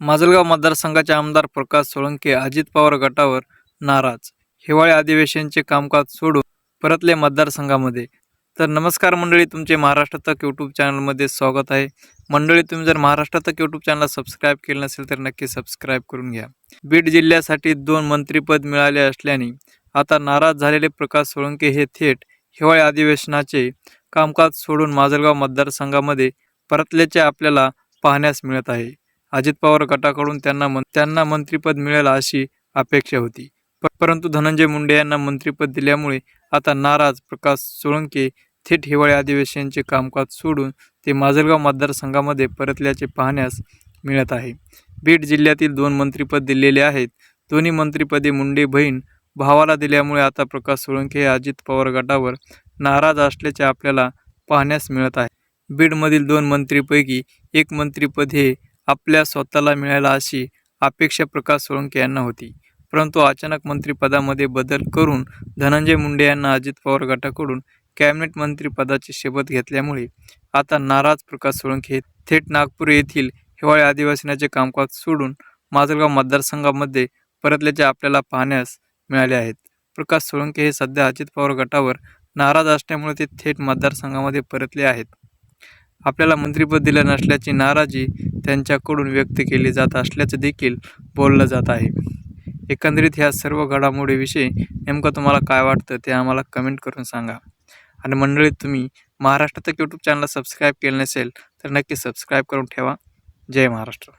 माजलगाव मतदारसंघाचे आमदार प्रकाश सोळंके अजित पवार गटावर नाराज. हिवाळी अधिवेशनचे कामकाज सोडून परतले मतदारसंघामध्ये. तर नमस्कार मंडळी तुमचे महाराष्ट्र तक यूट्यूब चॅनलमध्ये स्वागत आहे. मंडळी तुम्ही जर महाराष्ट्र तक यूट्यूब चॅनलला सबस्क्राईब केलं नसेल तर नक्की सबस्क्राईब करून घ्या. बीड जिल्ह्यासाठी दोन मंत्रिपद मिळाले असल्याने आता नाराज झालेले प्रकाश सोळंके हे थेट हिवाळी अधिवेशनाचे कामकाज सोडून माजलगाव मतदारसंघामध्ये परतल्याचे आपल्याला पाहण्यास मिळत आहे. अजित पवार गटाकडून त्यांना मन त्यांना मंत्रिपद मिळेल अशी अपेक्षा होती. परंतु धनंजय मुंडे यांना मंत्रिपद दिल्यामुळे आता नाराज प्रकाश सोळंके थेट हिवाळी अधिवेशनचे कामकाज सोडून ते माजलगाव मतदारसंघामध्ये परतल्याचे पाहण्यास मिळत आहे. बीड जिल्ह्यातील दोन मंत्रिपद दिलेले आहेत. दोन्ही मंत्रिपदे मुंडे बहीण भावाला दिल्यामुळे आता प्रकाश सोळंके हे अजित पवार गटावर नाराज असल्याचे आपल्याला पाहण्यास मिळत आहे. बीडमधील दोन मंत्रीपैकी एक मंत्रिपद हे आपल्या स्वतःला मिळायला अशी अपेक्षा प्रकाश सोळंके यांना होती. परंतु अचानक मंत्रिपदामध्ये बदल करून धनंजय मुंडे यांना अजित पवार गटाकडून कॅबिनेट मंत्रिपदाची शपथ घेतल्यामुळे आता नाराज प्रकाश सोळंके हे थेट नागपूर येथील हिवाळी अधिवेशनाचे कामकाज सोडून माजलगाव मतदारसंघामध्ये परतल्याचे आपल्याला पाहण्यास मिळाले आहेत. प्रकाश सोळंके हे सध्या अजित पवार गटावर नाराज असल्यामुळे ते थेट मतदारसंघामध्ये परतले आहेत. आपल्याला मंत्रिपद दिलं नसल्याची नाराजी त्यांच्याकडून व्यक्त केली जात असल्याचं देखील बोललं जात आहे. एकंदरीत ह्या सर्व घडामोडीविषयी नेमकं तुम्हाला काय वाटतं ते आम्हाला कमेंट करून सांगा. आणि मंडळीत तुम्ही महाराष्ट्रात यूट्यूब चॅनलला सबस्क्राईब केलं नसेल तर नक्की सबस्क्राईब करून ठेवा. जय महाराष्ट्र.